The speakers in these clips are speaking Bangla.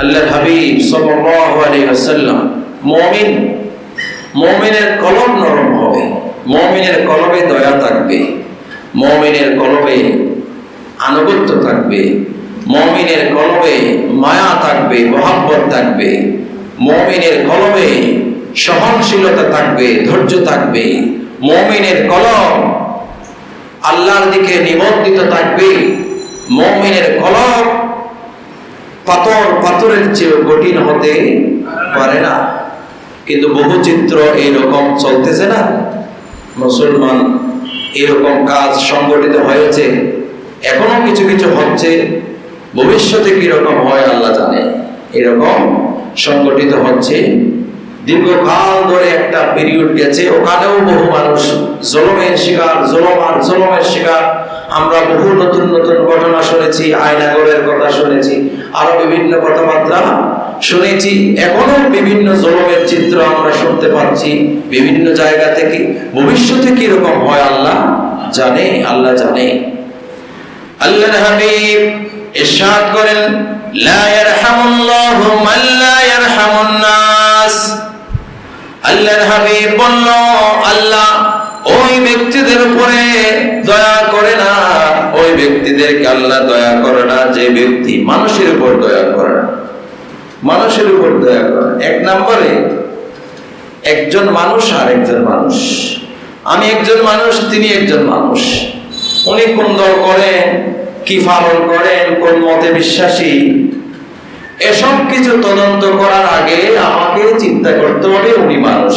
আল্লাহর হাবিব সাল্লাল্লাহু আলাইহি ওয়াসাল্লাম, মুমিন, মুমিনের কলব নরম হবে মুমিনের কলবে দয়া থাকবে, মুমিনের কলবে আনুগত্য থাকবে, মুমিনের কলবে মায়া থাকবে, মহাব্বত থাকবে, মুমিনের কলবে সহনশীলতা থাকবে, ধৈর্য থাকবে, মুমিনের কলম আল্লাহর দিকে নিবন্ধিত থাকবে, মুমিনের কলম পাথর পাথরের চেয়ে কঠিন হতে পারে না। কিন্তু বহু চিত্র এইরকম চলতেছে না। মুসলমান এরকম কাজ সংগঠিত হয়েছে। এখনও কিছু কিছু হচ্ছে। ভবিষ্যতে কীরকম হয় আল্লাহ জানে। এরকম সংগঠিত হচ্ছে। দীর্ঘকাল ধরে একটা পিরিয়ড গেছে। ওখানেও বহু মানুষ জলমের শিকার, জলম আর জলমের শিকার। আমরা বহু নতুন নতুন ঘটনা শুনেছি, আয়নাগরের কথা শুনেছি, আরও বিভিন্ন কথাবার্তা শুনেছি। এখনও বিভিন্ন জলমের চিত্র আমরা শুনতে পাচ্ছি, বিভিন্ন জায়গা থেকে। ভবিষ্যতে কীরকম হয় আল্লাহ? জানে আল্লাহ জানে। আল্লাহর হাবিব ইরশাদ করেন, লা ইয়ারহামুল্লাহু মান লা নাস। আল্লাহর হাবিব বলল, আল্লাহ ওই ব্যক্তিদের উপরে দয়া করে না। ওই ব্যক্তিদেরকে আল্লাহ দয়া করে না, যে ব্যক্তি মানুষের উপর দয়া করে না। মানুষের উপর দয়া করে এক নম্বরে, একজন মানুষ আর একজন মানুষ। আমি একজন মানুষ, তিনি একজন মানুষ। উনি কোন দল করেন, কি ফালন করেন, কোন মতে বিশ্বাসী? এসব কিছু তদন্ত করার আগে আমাকে চিন্তা করতে হবে, উনি মানুষ।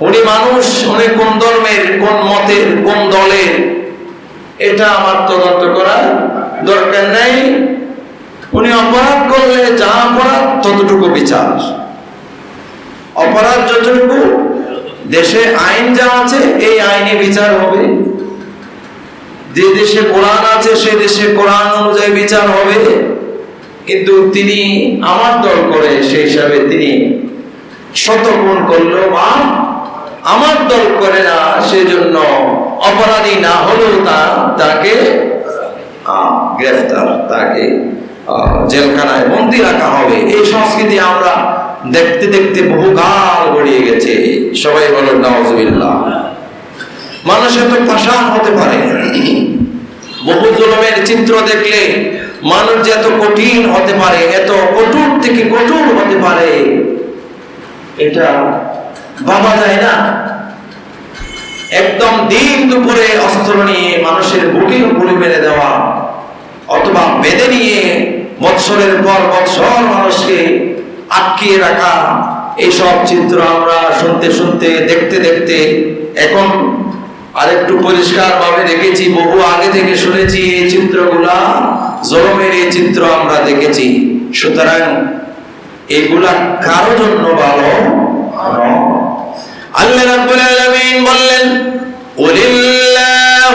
উনি মানুষ, উনি কোন ধর্মের, কোন মতের, কোন দলের? এটা আমার তদন্ত করার দরকার নাই। উনি অপরাধ করলে যা অপরাধ, ততটুকু বিচার। অপরাধ যতটুকু, দেশে আইন যা আছে, এই আইনে বিচার হবে। যে দেশে কোরআন আছে, সে দেশে কোরআন অনুযায়ী বিচার হবে। কিন্তু তিনি আমার দল করে, সেই হিসাবে তিনি শতগুণ করল বা আমার দল করে না, সেজন্য অপরাধী না হলেও তা, তাকে গ্রেফতার, তাকে জেলখানায় বন্দি রাখা হবে। এই সংস্কৃতি আমরা দেখতে দেখতে বহু কাল গড়িয়ে গেছে। সবাই বলো নওয়াজবিল্লাহ মানুষ এত পাষাণ হতে পারে। বহু জলমের চিত্র দেখলে মানুষ যে এত কঠিন হতে পারে, এত কঠোর থেকে কঠোর হতে পারে, এটা ভাবা যায় না। একদম দিন দুপুরে অস্ত্র নিয়ে মানুষের বুকের উপরে মেরে দেওয়া, অথবা বেঁধে নিয়ে বৎসরের পর বৎসর মানুষকে আটকিয়ে রাখা, এইসব চিত্র আমরা শুনতে শুনতে, দেখতে দেখতে এখন আরেকটু পরিষ্কার ভাবে দেখেছি, বহু আগে থেকে শুনেছি এই চিত্রগুলা জলমের এই চিত্র আমরা দেখেছি। সুতরাং এগুলা কারও জন্য ভালো। আল্লাহ রাব্বুল আলামিন বললেন কুলিল্লাহুম্মা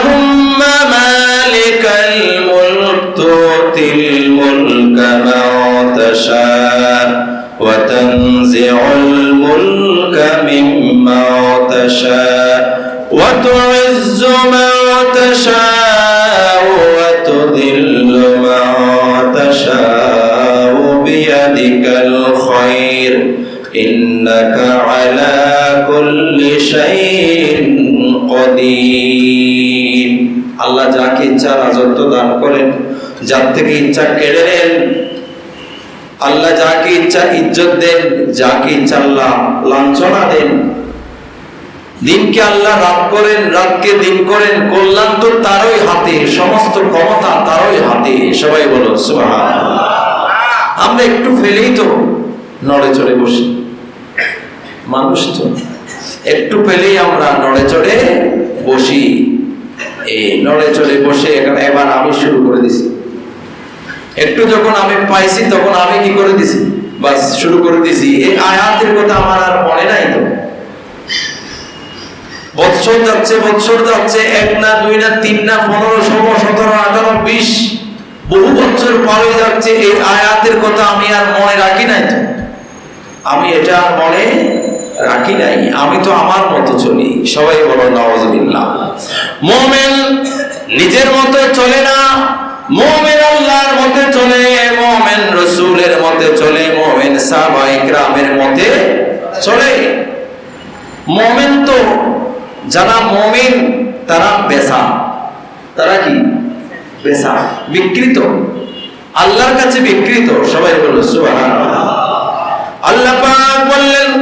মালিকাল মুলক, তুতিল মুলকা মান তাশা, ওয়া তানজিউল মুলকা মিম্মা তাশা, ওয়া তুইজ্জু মান তাশা, ওয়া তুযিল্লু মান তাশা বিয়াদিকাল খায়র إنك على كل شيء قدير আল্লাহ যাকে ইচ্ছা রাজত্ব দান করেন যার থেকে ইচ্ছা কেড়ে নেন আল্লাহ যাকে ইচ্ছা ইজ্জত দেন যাকে ইচ্ছা আল্লাহ লাঞ্ছনা দেন দিনকে আল্লাহ রাত করেন রাতকে দিন করেন কল্যাণ তো তারই হাতে সমস্ত ক্ষমতা তারই হাতে সবাই বলো সুবহানাল্লাহ আমরা একটু ফেলেই তো নড়ে চড়ে বসি মানুষ তো। একটু পেলেই আমরা নড়ে চড়ে বসি। এই নড়ে চড়ে বসে এখন এবার আমি শুরু করে দিছি। একটু যখন আমি পাইছি তখন আমি কি করে দিছি? শুরু করে দিছি। এই আয়াতের কথা আমার আর মনে নাই তো। বৎসর যাচ্ছে বৎসর যাচ্ছে, এক না দুই না তিন না পনেরো, ষোলো, সতেরো, আঠারো, বিশ, বহু বছর পার যাচ্ছে। এই আয়াতের কথা আমি আর মনে রাখি নাই তো। আমি এটা মনে রাখি নাই। আমি তো আমার মতো চলি। সবাই বলো নওয়াজবিল্লাহ মোমেন নিজের মতো চলে না। মোমেন আল্লাহর মতে চলে, মোমেন রসুল সাহাবায়ে কেরামের মতে চলে। মুমিন তো, যারা মুমিন, তারা বেসা তারা কি? বেসা বিকৃত। আল্লাহর কাছে বিকৃত। সবাই বলো, সুবহানাল্লাহ। আল্লাহ পাক বললেন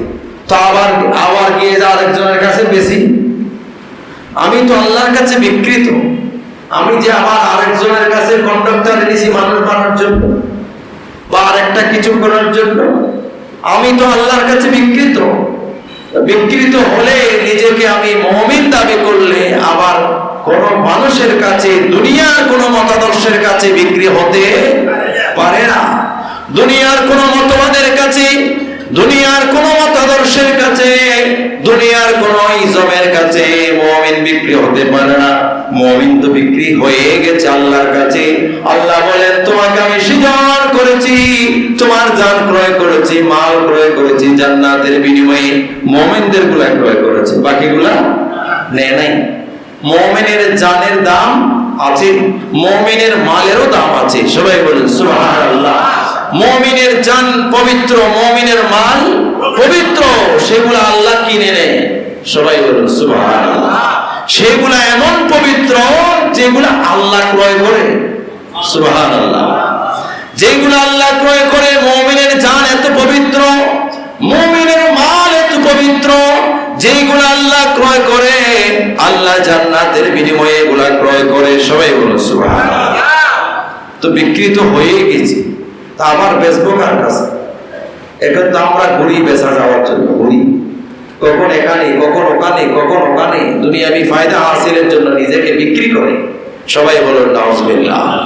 আবার আবার গিয়ে যে আরেকজনের কাছে বেশি। আমি তো আল্লাহর কাছে বিকৃত। আমি যে আবার আরেকজনের কাছে কন্ডাক্টর এনেছি মানুষ বানার জন্য বা আরেকটা কিছু করার জন্য, আমি তো আল্লাহর কাছে বিকৃত। বিকৃত হলে নিজেকে আমি মমিন দাবি করলে আবার কোন মানুষের কাছে, দুনিয়ার কোন মতাদর্শের কাছে বিক্রি হতে পারে না। দুনিয়ার কোন মতবাদের কাছে, দুনিয়ার কোন মতাদর্শের কাছে, দুনিয়ার কোন ইজমের কাছে মমিন বিক্রি হতে পারে না। মমিন তো বিক্রি হয়ে গেছে আল্লাহর কাছে। আল্লাহ বলেন, তোমাকে আমি সৃজন করেছি, তোমার জান ক্রয় করেছি, মাল ক্রয় করেছি, জান্নাতের বিনিময়ে মমিনদেরগুলা ক্রয় করেছে। বাকিগুলা নেয় নাই। মমিনের জানের দাম আছে, মমিনের মালেরও দাম আছে। সবাই বলেন, সুবহানাল্লাহ। মমিনের জান পবিত্র, মমিনের মাল পবিত্র, সেগুলো আল্লাহ কিনে নেয়। সবাই বলুন, সুবহানাল্লাহ। সেগুলো এমন পবিত্র যেগুলো আল্লাহ ক্রয় করে। সুবহানাল্লাহ। যেগুলো আল্লাহ ক্রয় করে, মমিনের জান এত পবিত্র, মমিনের মাল এত পবিত্র, যেগুলো আল্লাহ ক্রয় করে, আল্লাহ জান্নাতের বিনিময়ে এগুলা ক্রয় করে। সবাই বলুন, সুবহানাল্লাহ। তো বিকৃত হয়ে গেছি। তা আমার বেচবো কার কাছে। এখন তো আমরা ঘুরি বেচা যাওয়ার জন্য, ঘুরি। কখন এখানে, কখন ওখানে কখন ওখানে। আমি ফায়দা হাসিলের জন্য নিজেকে বিক্রি করে। সবাই বলুন, নাউজুবিল্লাহ।